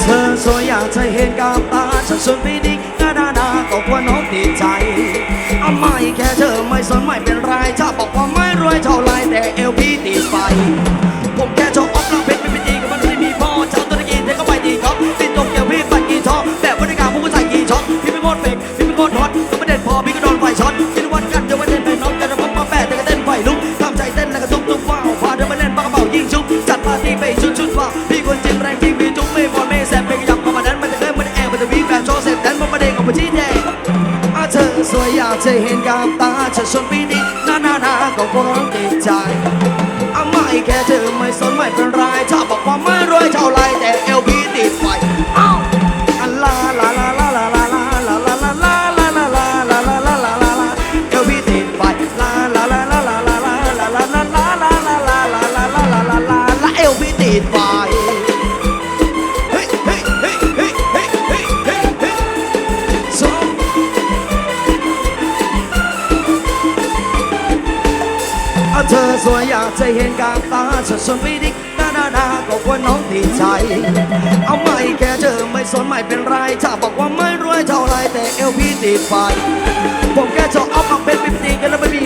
เธอสวยอยากจะเห็นกับตาฉันสุดปีดิกนาดานาก็ควรน้องติดใจเอาไม่แค่เธอไม่สนไม่เป็นไรถ้าบอกว่าไม่รวยเท่าไรแต่เอลพี่ติดไฟผมแค่ชอบออฟลังเพชรไม่เป็นดีกับมันไม่มีพ่อชาตัวตะกี้เธอก็ไปดีครับติดตกเกี่ยวพี่ปัดกี่ช็อตแบบบริการผู้ก็ใส่กี่ช็อตพี่เป็นโคตรเฟกพี่เป็นโคตรฮอต ได้เห็นกับตาฉันชนปีนี้นานานาก็คงติดใจเอาไม่แค่เธอไม่สนไม่เป็นไรถ้าบอกว่าไม่รวยเท่าไรแต่เอล เอาเธอสวยอยากจะเห็นการตาฉันสนวิดิกนานานาก็ควรน้องดีใจ เอาไม่แค่เจอไม่สนไม่เป็นไร ถ้าบอกว่าไม่รวยเท่าไรแต่เอลพี่ติดไฟผมแค่ชอบเอาอักเป็นเป็นตีกันแล้วไม่มี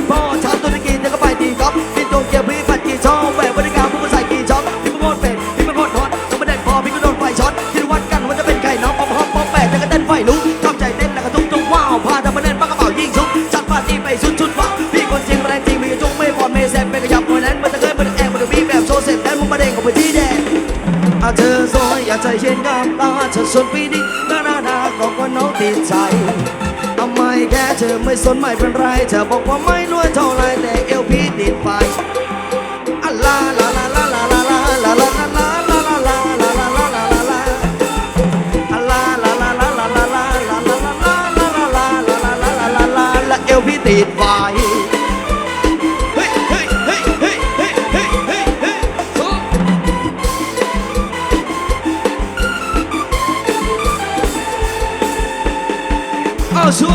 แซมไม่ขยับคนนั้นมันจะเคยมันแอบมันจะมีแบบโชว์เสร็จแล้วมันมาเด้งออกไปที่แดงอาเธอสวยอยากจเย็นกับตาเธอสนปีนี้นานานาก็ว่าน้องติดใจทำไมแค่เธอไม่สนไม่เป็นไรเธอบอกว่าไม่รวยเท่าไรแต่เอลพี Joshua